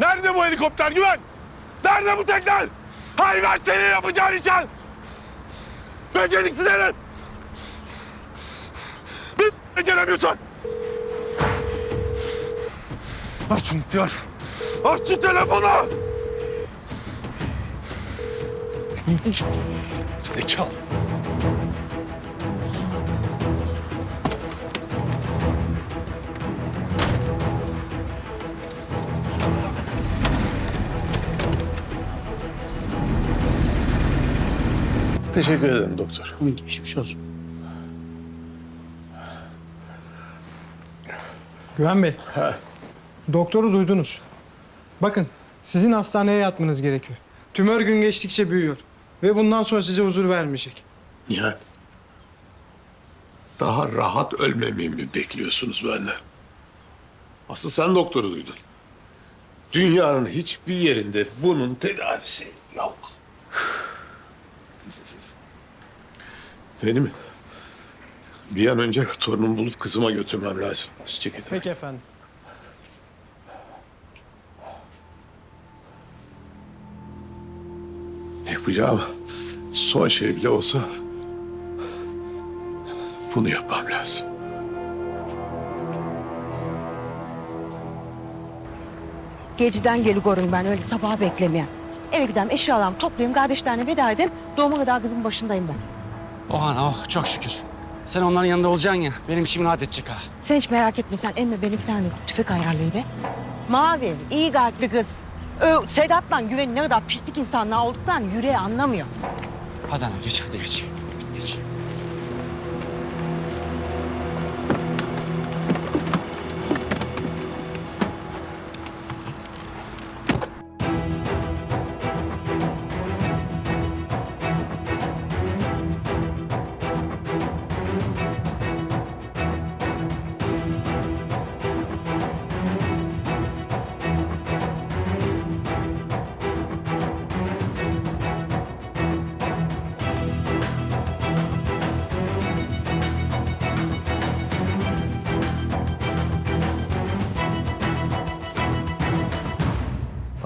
Nerede bu helikopter güven? Nerede bu tekne? Hayvan senin yapacağın işe! Beceriksiz herif! Bir beceremiyorsun! Aç şunu ihtiyar! Aç şu telefonu! Zekalı! Teşekkür ederim doktor. Geçmiş olsun. Güven Bey. Doktoru duydunuz. Bakın sizin hastaneye yatmanız gerekiyor. Tümör gün geçtikçe büyüyor. Ve bundan sonra size huzur vermeyecek. Nihat. Daha rahat ölmemi mi bekliyorsunuz benden? Asıl sen doktoru duydun. Dünyanın hiçbir yerinde bunun tedavisi yok. Benim bir an önce torunumu bulup kızıma götürmem lazım. Ceketimi. Peki efendim. Yapacağım son şey bile olsa bunu yapmam lazım. Geceden geli gorun ben öyle sabaha beklemeyen. Eve gideyim eşyalarımı toplayayım kardeşlerine veda edeyim. Doğuma kadar kızımın başındayım ben. Oh ana oh çok şükür. Sen onların yanında olacaksın ya benim içim rahat edecek ha. Sen hiç merak etme sen emme beni bir tane tüfek ayarlayıver. Mavi, iyi kalpli kız. Ö, Sedat'la Güven'in ne kadar pislik insanlar olduklarını yüreği anlamıyor. Hadi ana geç hadi. Geç.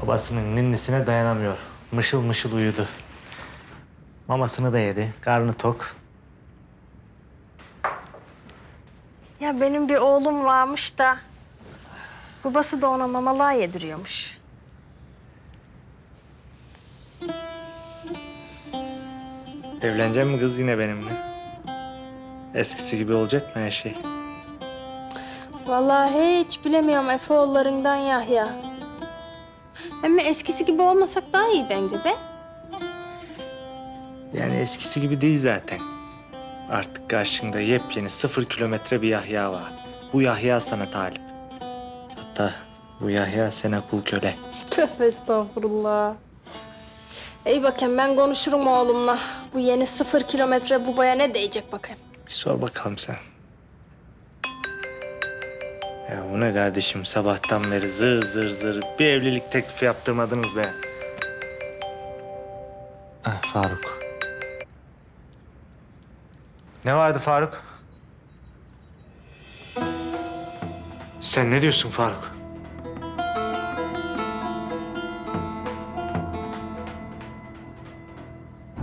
Babasının ninnisine dayanamıyor. Mışıl mışıl uyudu. Mamasını da yedi. Karnı tok. Ya benim bir oğlum varmış da babası da ona mamalar yediriyormuş. Evlenecek mi kız yine benimle? Eskisi gibi olacak mı her şey? Vallahi hiç bilemiyorum Efe oğullarından Yahya. Ama eskisi gibi olmasak daha iyi bence be. Yani eskisi gibi değil zaten. Artık karşında yepyeni sıfır kilometre bir Yahya var. Bu Yahya sana talip. Hatta bu Yahya sana kul köle. Tövbe estağfurullah. İyi bakayım ben konuşurum oğlumla. Bu yeni sıfır kilometre babaya ne diyecek bakayım. Bir sor bakalım sen. Ya bu ne kardeşim sabahtan beri zır zır zır bir evlilik teklifi yaptırmadınız be. Ah Faruk. Ne vardı Faruk? Sen ne diyorsun Faruk?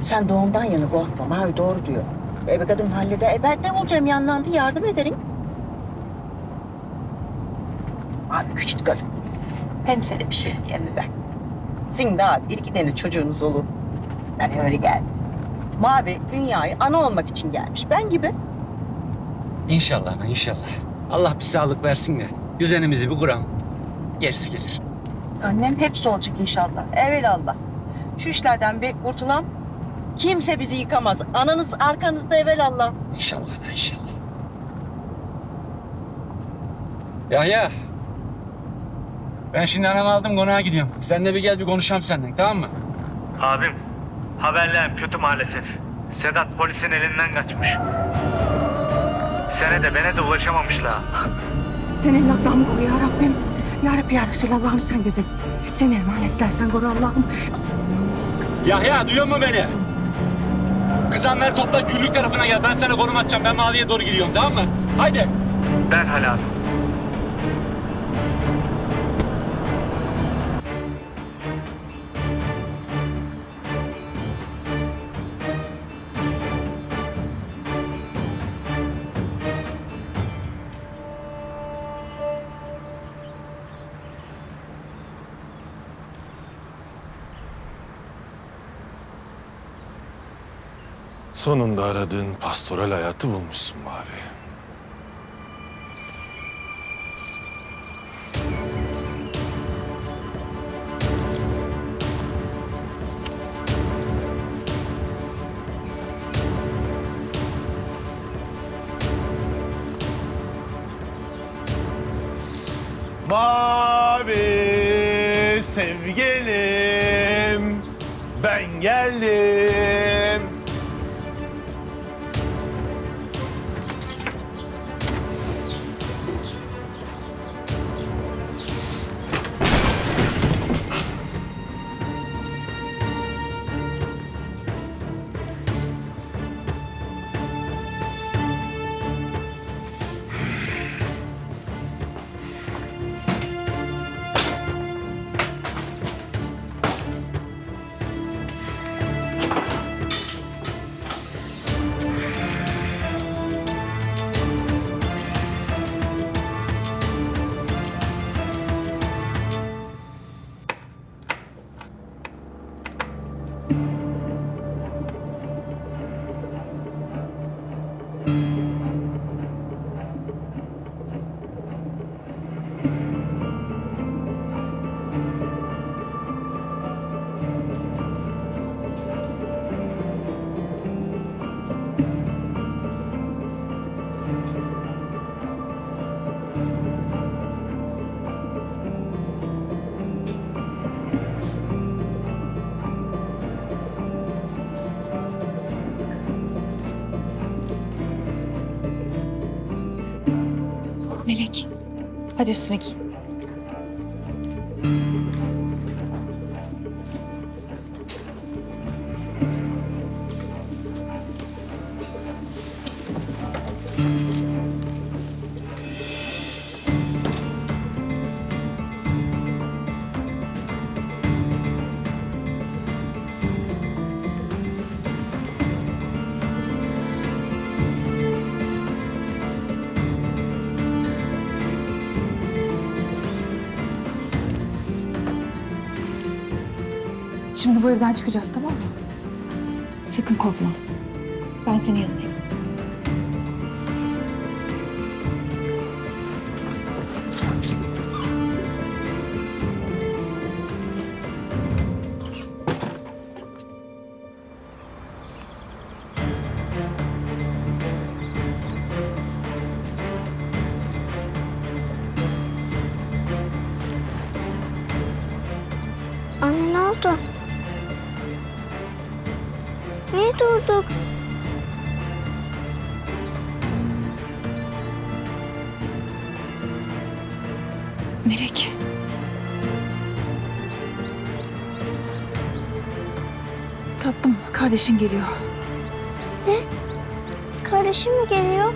Sen doğumdan yana korkma Mavi doğru diyor. Eve kadın halleder. E ben de olacağım yanlarında yardım ederim. Abi güçlü kadın. Hem sana bir şey diyemem ben. Sizin daha bir iki tane çocuğunuz olur. Yani öyle geldi. Mavi dünyayı ana olmak için gelmiş. Ben gibi. İnşallah ana inşallah. Allah bir sağlık versin de düzenimizi bir kuram. Gerisi gelir. Annem hepsi olacak inşallah. Evelallah. Şu işlerden bir kurtulan kimse bizi yıkamaz. Ananız arkanızda evelallah. İnşallah ana inşallah. Yahya. Ben şimdi anamı aldım konağa gidiyorum. Sen de bir gel bir konuşalım seninle tamam mı? Abim haberlerim kötü maalesef. Sedat polisin elinden kaçmış. Sene de bana de ulaşamamışlar. Sen evlatlarımı koru ya Rabbim. Ya Rabbi ya Resulallah'ım sen gözet. Seni emanetler sen koru Allah'ım. Yahya duyuyor musun beni? Kızanları topla güllük tarafına gel. Ben sana konum atacağım. Ben maviye doğru gidiyorum tamam mı? Haydi. Derhal abi. Sonunda aradığın pastoral hayatı bulmuşsun Mavi. Mavi sevgilim ben geldim. Hadi üstüne giy. Şimdi bu evden çıkacağız tamam mı? Sakın korkma. Ben senin yanındayım. Anne ne oldu? Durduk? Melek. Tatlım kardeşin geliyor. Kardeşim mi geliyor?